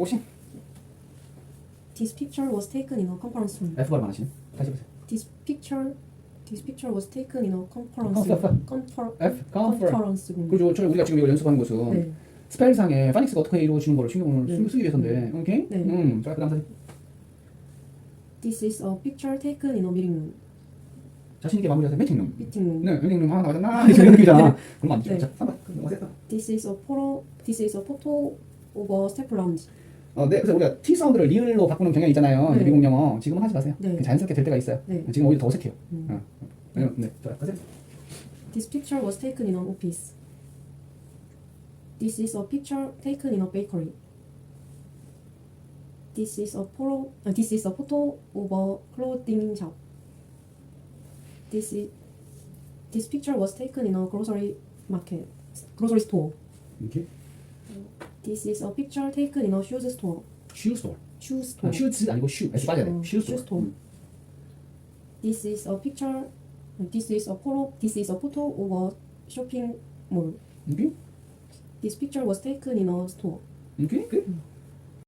고고싱. This picture was taken in a conference room. F 발음 안 하시네. 다시 해보세요. This picture, this picture was taken in a conference room. Confer, F 컨퍼런스. conference room. 그죠? 저 우리가 지금 이걸 연습하는 것은 네. 스펠상에 파닉스가 어떻게 이루어지는 거를 신경을 네. 쓰- 쓰기 위해서인데, 오케이? 네. 음, 자 그다음 다시 This is a picture taken in a meeting room. 자신 있게 마무리하세요. 미팅룸. Meeting room. 네, 미팅룸 하나 나왔잖아. 이런 느낌이잖아. 그럼 안 되죠. 네. 자, 3번. 넘어가세요. This is a photo. This is a photo of a staff lounge. 어, 네, 그래서 우리가 T 사운드를 리을로 바꾸는 경향이 있잖아요. 네. 미국 영어. 지금은 하지 마세요. 네. 자연스럽게 될 때가 있어요. 네. 지금 오히려 더 어색해요. 음. 어. 왜냐면, 네, 자, 가세요. This picture was taken in an office. This is a picture taken in a bakery. This is a photo. Uh, this is a photo of a clothing shop. This is this picture was taken in a grocery market, grocery store. 이렇게 This is a picture taken in a shoes store. 슈 스토어. Shoe 아, store. 슈즈 아니고 슈. S 빠져야 돼. 어, 슈 슈 스토어. 스토어. 음. This is a picture. This is a photo. This is a photo of a shopping mall. 이렇게? This picture was taken in a store. 이렇게? 그래?